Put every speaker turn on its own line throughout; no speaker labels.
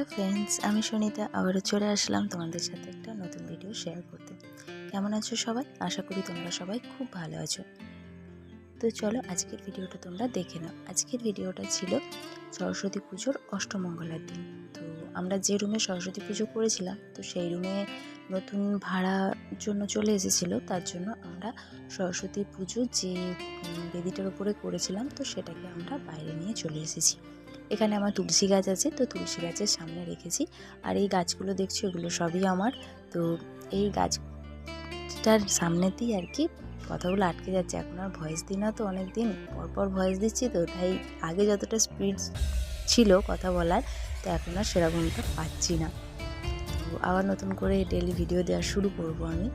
Hello friends, আমি সুনিতা। আবারও চলে আসলাম তোমাদের সাথে একটা নতুন ভিডিও শেয়ার করতে। কেমন আছো সবাই? আশা করি তোমরা সবাই খুব ভালো আছো। তো চলো আজকের ভিডিওটা তোমরা দেখে নাও। আজকের ভিডিওটা ছিল সরস্বতী পুজোর অষ্টমঙ্গলার দিন। তো আমরা যে রুমে সরস্বতী পুজো করেছিলাম, তো সেই রুমে নতুন ভাড়ার জন্য চলে এসেছিল। তার জন্য আমরা সরস্বতী পুজো যে বেদিটার উপরে করেছিলাম, তো সেটাকে আমরা বাইরে নিয়ে চলে এসেছি। এখানে আমার তুলসী গাছ আছে, তো তুলসী গাছের সামনে রেখেছি। আর এই গাছগুলো দেখছি ওগুলো সবই আমার। তো এই গাছটার সামনেতেই আর কি কথাগুলো আটকে যাচ্ছে। এখন আর ভয়েস দিই না তো অনেক দিন পরপর ভয়েস দিচ্ছি তো, তাই আগে যতটা স্পিড ছিল কথা বলার, তো এখন আর সেরকমটা পাচ্ছি না। তো আবার নতুন করে ডেলি ভিডিও দেওয়া শুরু করব আমি।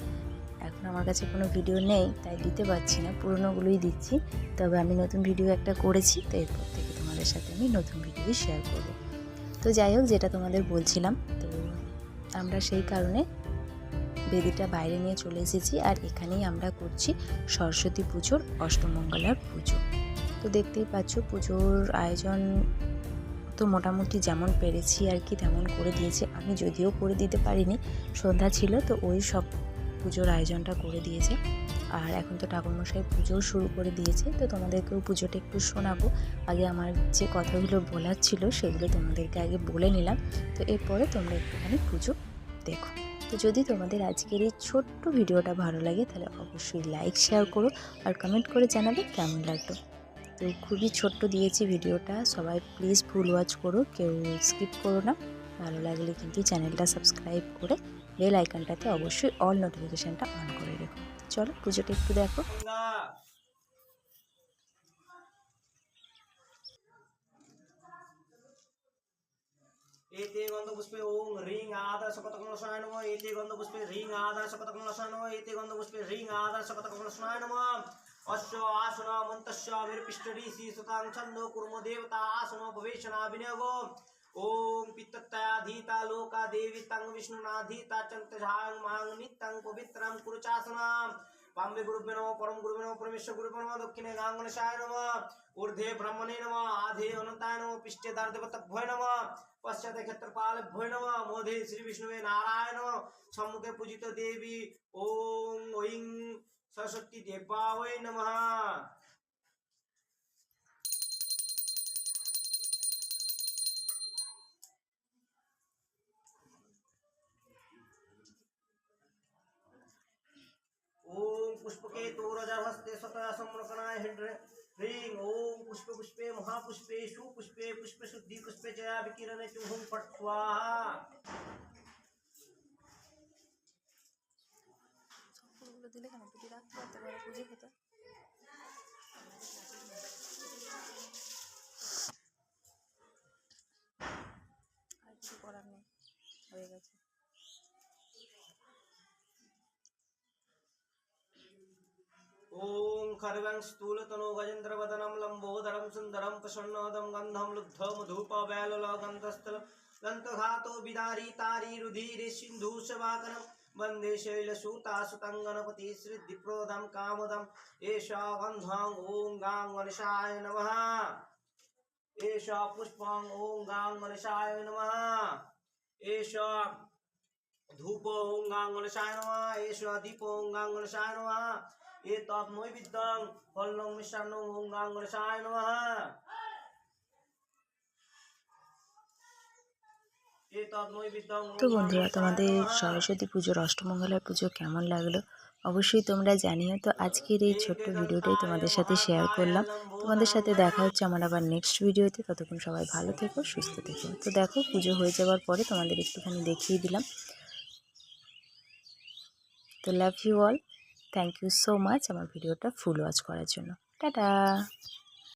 এখন আমার কাছে কোনো ভিডিও নেই, তাই দিতে পারছি না, পুরোনোগুলোই দিচ্ছি। তবে আমি নতুন ভিডিও একটা করেছি, তো এরপর থেকে তোমাদের সাথে আমি নতুন ভিডিও শেয়ার করব। তো যাই হোক, যেটা তোমাদের বলছিলাম, তো আমরা সেই কারণে বেদিটা বাইরে নিয়ে চলে এসেছি আর এখানেই আমরা করছি সরস্বতী পুজোর অষ্টমঙ্গলার পুজো। তো দেখতেই পাচ্ছ, পুজোর আয়োজন তো মোটামুটি যেমন পেরেছি আর কি, তেমন করে দিয়েছে। আমি যদিও করে দিতে পারিনি, সন্ধ্যা ছিল, তো ওই সব পুজোর আয়োজনটা করে দিয়েছে। আর এখন তো ঠাকুরমশাই পুজোও শুরু করে দিয়েছে। তো তোমাদেরকেও পুজোটা একটু শোনাবো। আগে আমার যে কথাগুলো বলার ছিল সেগুলো তোমাদেরকে আগে বলে নিলাম। তো এরপরে তোমরা একটুখানি পুজো দেখো। তো যদি তোমাদের আজকের এই ছোট্ট ভিডিওটা ভালো লাগে, তাহলে অবশ্যই লাইক শেয়ার করো আর কমেন্ট করে জানাবে কেমন লাগল। তো খুবই ছোট্ট দিয়েছি ভিডিওটা। সবাই প্লিজ ফুল ওয়াচ করো, কেউ স্কিপ করো না। ভালো লাগলে কিন্তু চ্যানেলটা সাবস্ক্রাইব করে বেল আইকনটাতে অবশ্যই অল নোটিফিকেশানটা অন করে রেখো তো চলো পুজোটা একটু দেখো
एते गन्धपुष्पे ॐ ह्रीं आदर्शकतकमलसाय नमः एते गन्धपुष्पे ह्रीं आदर्शकतकमलसाय नमः एते गन्धपुष्पे ह्रीं आदर्शकतकमलसाय नमः अस्य आसन मन्तस्य विरपिष्टरीसि सुतां छन्दो कुर्म देवता आसन भवेशना विनियोगो ओम पित्तत्तयाधीता लोका देवी तंग विष्णुनाधीता चंतझांग मांग नित्यं पवित्रं कुरुचासनाम पांबे गुरु में नमः परम गुरु में नमः परमेश्वर गुरु में नमः दक्षिणे गांगणशाय नमः ऊर्धे ब्रह्मणे नम आधे अनंताय नम पिष्टे दार्दवतभ्य नम पश्चात क्षेत्रपालभ्य नमः मोधे श्री विष्णुवे नारायण नमः सम्मुखे पूजित देवी ओम ऐं सरस्वती देवाय नमः पुष्पके तोरजहस्ते स्वतः सम्रकणाय हिड्रे ह्रीं ओम पुष्प पुष्पे महापुष्पे सुपुष्पे पुष्प शुद्धि पुष्पे जया विकिरणे चुहुं फट् स्वाहा
ফুলগুলো দিলে কেন যদি রাখতে পারতে পারো পুজো হতো
ओम खर्वं स्थूलतनो गजेन्द्रवदनं लम्बोदरं सुन्दरं प्रसन्नोदं गन्धं लुब्धमधूपवैलुलगन्धस्थलं दन्तघातो विदारी तारी रुधिरे सिन्धुशवाकनं वन्दे शैलसूतासुतं गणपति श्रीदिप्रोदं कामदम् एषा गन्धं ॐ गां गणेशाय नमः एषा पुष्पं ॐ गां गणेशाय नमः एषा धूप ॐ गां गणेशाय नमः एषा दीप ॐ गां गणेशाय नमः
তো বন্ধুরা তোমাদের সরস্বতী পুজোর অষ্টমঙ্গলার পুজো কেমন লাগল? অবশ্যই তোমরা জানিও। তো আজকের এই ছোট্ট ভিডিওটাই তোমাদের সাথে শেয়ার করলাম। তোমাদের সাথে দেখা হচ্ছে আমার আবার নেক্সট ভিডিওতে। ততক্ষণ সবাই ভালো থেকো সুস্থ থেকো। তো দেখো পুজো হয়ে যাওয়ার পরে তোমাদের একটুখানি দেখিয়ে দিলাম। তো love you all thank you so much আমার ভিডিওটা ফুল ওয়াচ করার জন্য। টাটা